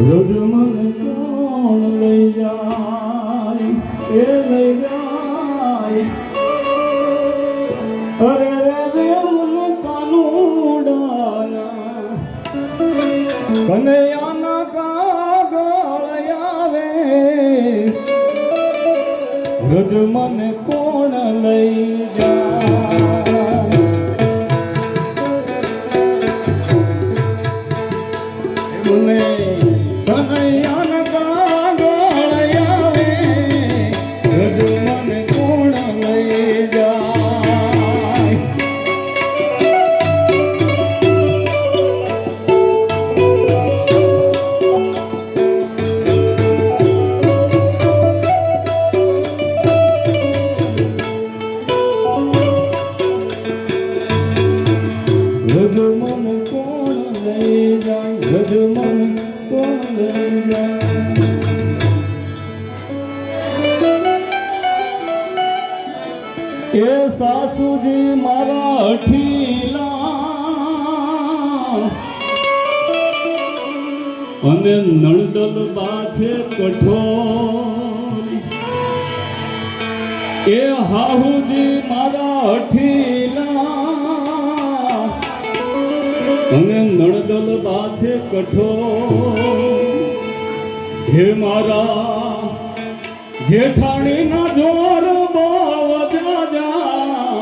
રોજ મને કોણ લઈ જાય એ લઈ જાય અરે રે રે મને કાનુડાના કનૈયાના કાગળ આવે રોજ મને કોણ લઈ જાય મને એ સાસુજી મારા અને નણદલ બા છે કઠોર. એ હાહુજી મારા અઠીલા. નણદલ બા કઠો. હે મારા, જેઠાણીના જોર બાવ જાજા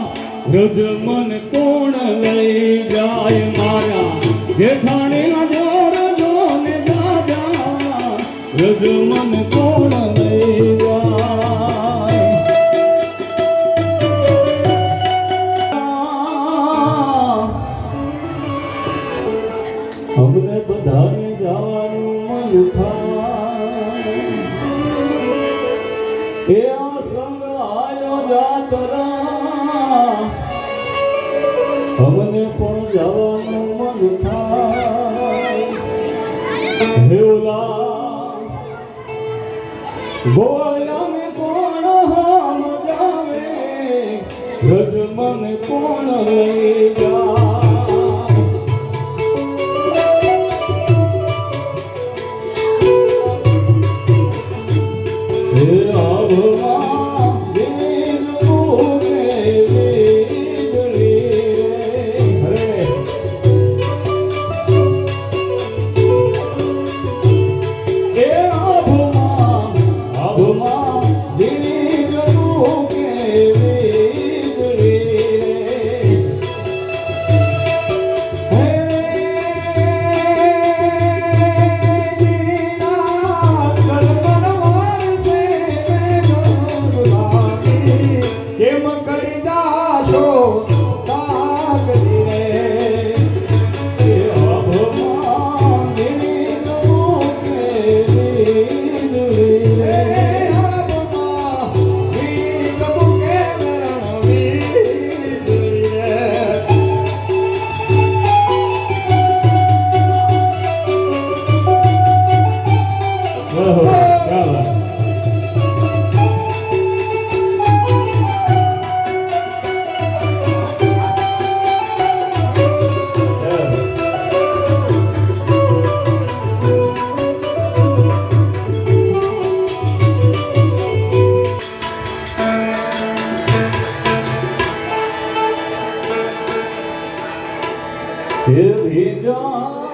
રજ મન કોણ લઈ જાય મારા? જેઠાણીના જોર જોને જાજા રજ મન કોણ અમને બધાને જવાનું મન થાય. એ આ સંગ આયો જાતરા. અમને પણ જવાનું મન થાય. હેવલા ઓલા ગોળાને કોણ હમ જાવે રજ મને કોણ લઈ જાય કેમ કરી દાશો. Till he died.